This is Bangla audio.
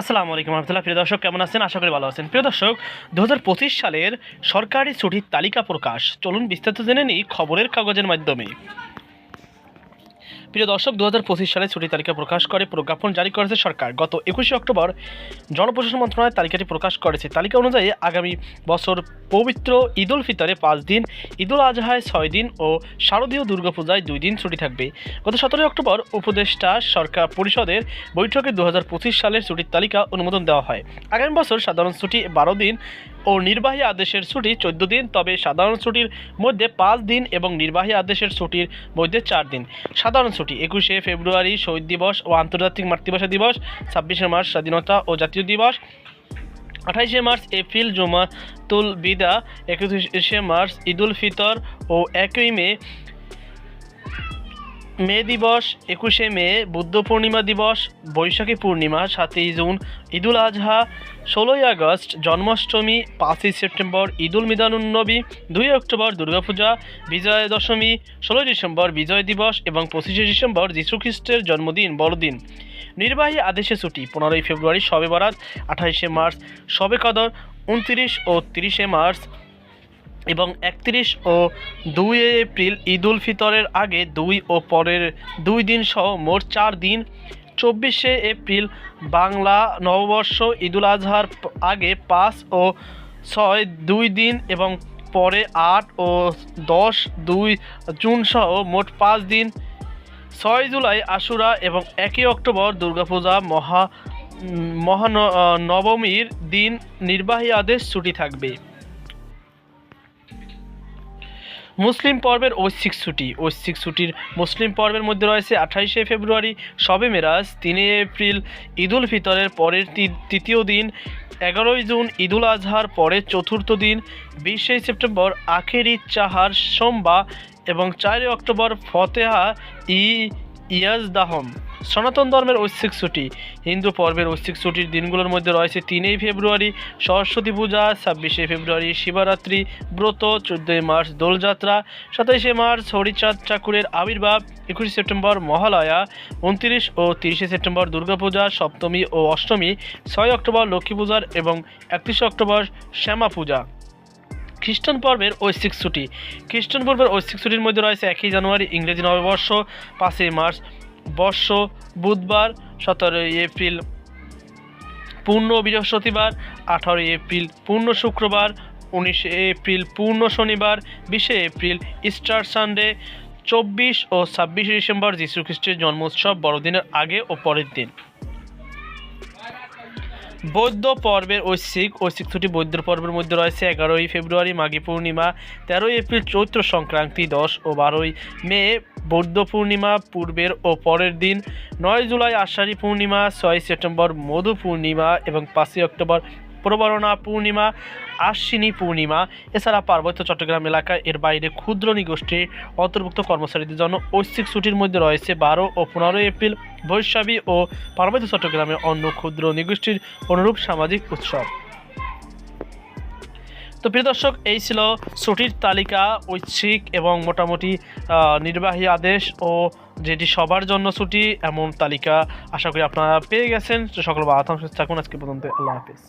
আসসালামু আলাইকুম রহমতুল্লাহ। প্রিয় দর্শক, কেমন আছেন? আশা করি ভালো আছেন। প্রিয় দর্শক দু হাজার পঁচিশ সালের সরকারি ছুটির তালিকা প্রকাশ। চলুন বিস্তারিত জেনে নিই খবরের কাগজের মাধ্যমে। প্রিয় দর্শক দু সালে ছুটির তালিকা প্রকাশ করে, প্রজ্ঞাপন জারি করেছে সরকার। গত একুশে অক্টোবর জনপ্রশাসন মন্ত্রণালয় তালিকাটি প্রকাশ করেছে। তালিকা অনুযায়ী আগামী বছর পবিত্র ঈদ উল ফিতরে পাঁচ দিন, ঈদ উল আজহায় ছয় দিন ও শারদীয় দুর্গাপূজায় দুই দিন ছুটি থাকবে। গত সতেরোই অক্টোবর উপদেষ্টা সরকার পরিষদের বৈঠকে দু হাজার পঁচিশ সালের ছুটির তালিকা অনুমোদন দেওয়া হয়। আগামী বছর সাধারণ ছুটি বারো দিন ও নির্বাহী আদেশের ছুটি চোদ্দ দিন, তবে সাধারণ ছুটির মধ্যে পাঁচ দিন এবং নির্বাহী আদেশের ছুটির মধ্যে চার দিন। সাধারণ ছুটি, একুশে ফেব্রুয়ারি শহীদ দিবস ও আন্তর্জাতিক মাতৃভাষা দিবস, ছাব্বিশে মার্চ স্বাধীনতা ও জাতীয় দিবস, আঠাইশে মার্চ এপ্রিল জুমাতুল বিদা একত্রিশে মার্চ ঈদুল ফিতর ও একই মে মে দিবস, একুশে মে, বুদ্ধ পূর্ণিমা দিবস, বৈশাখী পূর্ণিমা, সাতই জুন, ঈদুল আজহা, ষোলোই আগস্ট, জন্মাষ্টমী, পাঁচই সেপ্টেম্বর, ঈদুল মিদানুন্নবী দুই অক্টোবর, দুর্গাপূজা, বিজয়া দশমী, ষোলোই ডিসেম্বর, বিজয় দিবস এবং পঁচিশে ডিসেম্বর, যীশুখ্রিস্টের জন্মদিন, বড়দিন। নির্বাহী আদেশে ছুটি, পনেরোই ফেব্রুয়ারি শবে বরাত, আঠাইশে মার্চ শবে কদর, উনত্রিশ ও তিরিশে মার্চ এবং একত্রিশ ও দুই এপ্রিল ঈদ উল ফিতরের আগে দুই ও পরের দুই দিন সহ মোট চার দিন, চব্বিশে এপ্রিল বাংলা নববর্ষ ঈদুল আজহার আগে পাঁচ ও ছয় দুই দিন এবং পরে আট ও দশ দুই জুন সহ মোট পাঁচ দিন। ছয় জুলাই আশুরা এবং একই অক্টোবর দুর্গাপূজা মহা মহান নবমীর দিন নির্বাহী আদেশ ছুটি থাকবে। মুসলিম পর্বের ঐশ্বিক ছুটি। ঐশ্বিক ছুটির মুসলিম পর্বের মধ্যে রয়েছে আঠাইশে ফেব্রুয়ারি শবে মেরাজ, তিনে এপ্রিল, ঈদুল ফিতরের পরের তৃতীয় দিন, এগারোই জুন, ঈদুল আজহার পরের চতুর্থ দিন, বিশে সেপ্টেম্বর, আখেরি চাহার সোমবার এবং চারই অক্টোবর, ফতেহা, ই ইয়াজদাহম। সনাতন ধর্মের ঐচ্ছিক ছুটি। হিন্দু পর্বের ঐচ্ছিক ছুটির দিনগুলোর মধ্যে রয়েছে তিনই ফেব্রুয়ারি, সরস্বতী পূজা, ছাব্বিশে ফেব্রুয়ারি, শিবরাত্রি, ব্রত, চোদ্দোই মার্চ, দোলযাত্রা, সাতাইশে মার্চ, হরিচাঁদ ঠাকুরের আবির্ভাব, একুশে সেপ্টেম্বর, মহালয়া, উনত্রিশ ও তিরিশে সেপ্টেম্বর, দুর্গাপূজা, সপ্তমী ও অষ্টমী, ছয় অক্টোবর লক্ষ্মী পূজার এবং একত্রিশে অক্টোবর শ্যামা পূজা। খ্রিস্টান পর্বের ঐচ্ছিক ছুটি। খ্রিস্টান পর্বের ঐচ্ছিক ছুটির মধ্যে রয়েছে একই জানুয়ারি, ইংরেজি নববর্ষ, পাঁচই মার্চ, বর্ষ, বুধবার, সতেরোই এপ্রিল, পূর্ণ বৃহস্পতিবার, আঠারোই এপ্রিল, পূর্ণ শুক্রবার, উনিশে এপ্রিল, পূর্ণ শনিবার, বিশে এপ্রিল, ইস্টার সানডে, চব্বিশ ও ছাব্বিশে ডিসেম্বর যীশু খ্রিস্টের জন্ম উৎসব বড়দিনের আগে ও পরের দিন। বৌদ্ধ পর্বের ঐশ্বিক ঐশ্বিক ছুটি বৌদ্ধ পর্বের মধ্যে রয়েছে এগারোই ফেব্রুয়ারি মাঘী পূর্ণিমা, তেরোই এপ্রিল চৈত্র সংক্রান্তি দশ ও বারোই মে বৌদ্ধ পূর্ণিমা পূর্বের ও পরের দিন, নয় জুলাই আষাঢ়ী পূর্ণিমা, ছয় সেপ্টেম্বর মধু পূর্ণিমা এবং পাঁচই অক্টোবর প্রবরণা পূর্ণিমা, আশ্বিনী পূর্ণিমা, এছাড়া পার্বত্য চট্টগ্রাম এলাকায় এর বাইরে ক্ষুদ্র নিগোষ্ঠীর অন্তর্ভুক্ত কর্মচারীদের জন্য ঐচ্ছিক ছুটির মধ্যে রয়েছে বারো ও পনেরোই এপ্রিল বৈশাখী ও পার্বত্য চট্টগ্রামে অন্য ক্ষুদ্র নিগোষ্ঠীর অনুরূপ সামাজিক উৎসব। তো প্রিয় দর্শক, এই ছিল ছুটির তালিকা, ঐচ্ছিক এবং মোটামুটি নির্বাহী আদেশ ও যেটি সবার জন্য ছুটি, এমন তালিকা আশা করি আপনারা পেয়ে গেছেন। সকল বাধা থাকুন। আজকে পর্যন্ত আল্লাহ হাফিজ।